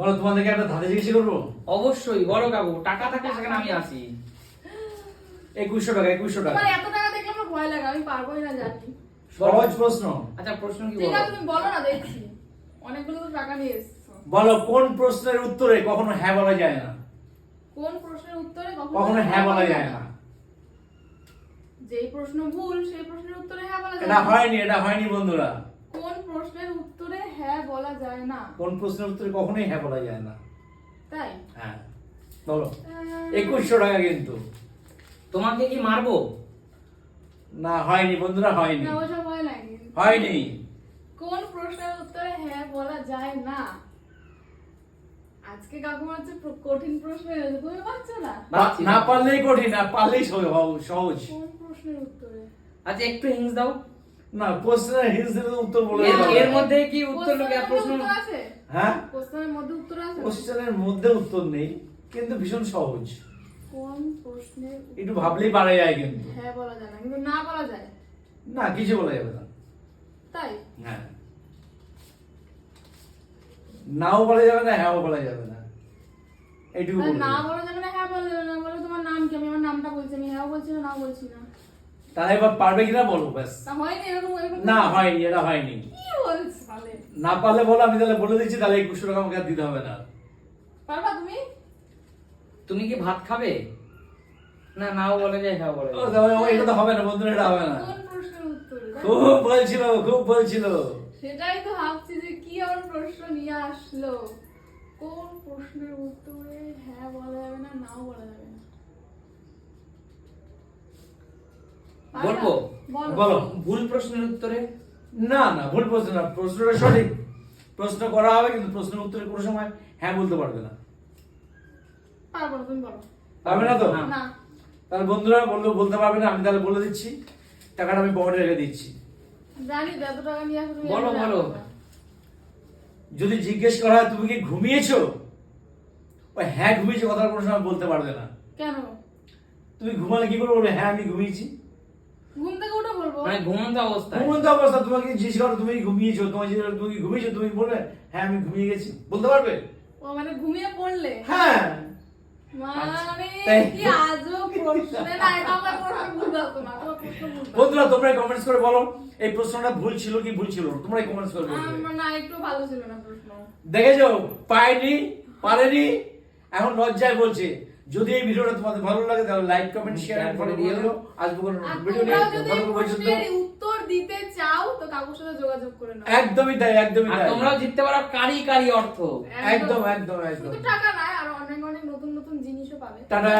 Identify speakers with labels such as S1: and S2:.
S1: বলো তোমাদেরকে একটা ধাঁধা জিজ্ঞেস করব?
S2: অবশ্যই বলো কাকু টাকা থাকলে সেখানে আমি আসি
S1: একুশশো টাকা একুশশো টাকা।
S3: এত টাকা দেখলে আমার ভয় লাগে আমি পারবোই না জানি।
S1: সহজ প্রশ্ন।
S2: আচ্ছা প্রশ্ন কি বলো?
S3: তুমি বলো না দেখছি। অনেকগুলো টাকা নিয়ে এসছো।
S1: বলো কোন প্রশ্নের উত্তরে কখনো হ্যাঁ বলা যায় না?
S3: কোন প্রশ্নের উত্তরে
S1: কখনো হ্যাঁ বলা যায় না।
S3: যেই প্রশ্ন ভুল সেই প্রশ্নের উত্তরে হ্যাঁ বলা যায়
S1: এটা হয়নি এটা হয়নি বন্ধুরা
S3: কোন প্রশ্নের উত্তরে হ্যাঁ বলা যায় না।
S1: কোন প্রশ্নের উত্তরে কখনোই হ্যাঁ বলা যায় না।
S3: তাই?
S1: হ্যাঁ বলো। একুশশো টাকা কিন্তু।
S2: তোমাকে কি মারবো?
S1: না হয়নি বন্ধুরা হয়নি।
S3: না ওসব হয় নাকি
S1: হয়নি।
S3: কোন প্রশ্নের উত্তরে হ্যাঁ বলা যায় না? আজকে কাকুমার হচ্ছে কঠিন প্রশ্ন এনেছে তুমি পারছ না?
S1: না পারলেই কঠিন না পারলেই সহজ- সহজ- সহজ
S3: কোন প্রশ্নের উত্তরে?
S2: আচ্ছা একটু হিংস দাও।
S1: না প্রশ্নের হিন্স উত্তর বলে
S2: এর-। মধ্যে কি উত্তর লোকে প্রশ্ন
S3: আছে?
S1: হ্যাঁ?
S3: কোশ্চেনের মধ্যে উত্তর আছে?
S1: কোশ্চেনের মধ্যে উত্তর নেই কিন্তু ভীষণ সহজ।
S3: কোন প্রশ্নের
S1: একটু ভাবলেই পারা যায় কিন্তু।
S3: হ্যাঁ বলা যায় না কিন্তু না বলা যায়।
S1: না কিছু বলা যাবে না।
S3: তাই?
S1: হ্যাঁ। নাও বলা যাবে না হ্যাঁও বলা যাবে না। এইটুকু
S3: না বলা যাবে না হ্যাঁ বলা যাবে না বলো তোমার নাম কি? আমি আমার নামটা বলছি আমি হ্যাঁ বলছি না না বলছি না।
S1: তাহলে এবার পারবে কিনা বলো ব্যাস। না হয়নি এটা হয়নি।
S3: কি
S1: না পারলে বলো আমি তাহলে বলে দিচ্ছি তাহলে একুশশো টাকা আমাকে আর দিতে হবে না।
S3: পারবা তুমি?
S2: তুমি কি ভাত খাবে? না নাও বলে যায় হ্যাঁ বলে
S1: ও, তাহলে এটা তো হবে না বন্ধুরা এটা হবে না।
S3: কোন প্রশ্নের
S1: খুব বলছিল খুব বলছিল।
S3: সেটাই তো ভাবছি যে কি আমার প্রশ্ন নিয়ে আসলো। কোন প্রশ্নের উত্তরে হ্যাঁ বলা যাবে না নাও বলা যাবে না পারবা?
S2: বলব?
S3: বলো।
S2: ভুল প্রশ্নের উত্তরে?
S1: না না ভুল প্রশ্ন না। প্রশ্নটা সঠিক। প্রশ্ন করা হবে কিন্তু প্রশ্নের উত্তরে কোনো সময় হ্যাঁ বলতে পারবে না।
S3: পারব না তুমি বলো।
S1: পারবে না তো?
S2: না।
S1: তাহলে বন্ধুরা বললেও বলতে পারবে না আমি তাহলে বলে দিচ্ছি। টাকাটা আমি পকেটে রেখে দিচ্ছি।
S3: জানি তো টাকা নিয়ে আসো
S2: বলো, বলো।
S1: যদি জিজ্ঞেস করা হয় তুমি কি ঘুমিয়েছো? ওই হ্যাঁ ঘুমিয়েছো কথা কোনো সময় বলতে পারবে না।
S3: কেন?
S1: তুমি ঘুমালে কি করে বলবে হ্যাঁ আমি ঘুমিয়েছি।
S3: ঘুম থেকে উঠে বলব।
S2: মানে ঘুমন্ত অবস্থায়।
S1: ঘুমন্ত অবস্থা তোমাকে জিজ্ঞেস করো তুমি ঘুমিয়েছো? তোমার জিজ্ঞেস করো, তুমি ঘুমিয়েছো? তুমি বলবে হ্যাঁ আমি ঘুমিয়ে গেছি। বলতে পারবে?
S3: ও মানে ঘুমিয়ে পড়লে?
S1: হ্যাঁ।
S3: মানে
S1: তাই-
S3: কি আজব প্রশ্ন না এটা আমার প্রশ্ন ভুল বলতো না তোমার প্রশ্ন ভুল বলতো।
S1: বন্ধুরা তোমরা কমেন্টস করে বলো এই প্রশ্নটা ভুল ছিল কি ভুল ছিল? না তোমরাই কমেন্টস করে
S3: না একটু ভালো ছিল না প্রশ্ন।
S1: দেখেছ? পায়নি পারেনি এখন লজ্জায় বলছে। যদি এই ভিডিওটা তোমাদের ভালো লাগে তাহলে লাইক কমেন্ট শেয়ার
S2: এন্ড
S1: করে
S2: দিয়ে
S1: দিও। আজ কোনো ভিডিও নিয়ে ততক্ষণ পর্যন্ত।
S3: উত্তর দিতে চাও তো কাকুর সাথে যোগাযোগ করে নাও।
S1: একদমই তাই একদমই
S2: আর
S1: তাই।
S2: তোমরাও জিততে পারো কারি কারি অর্থ।
S1: একদম। একদম একদম
S3: শুধু টাকা নয় আর অনেক অনেক নতুন নতুন জিনিসও পাবে।
S1: টাটা।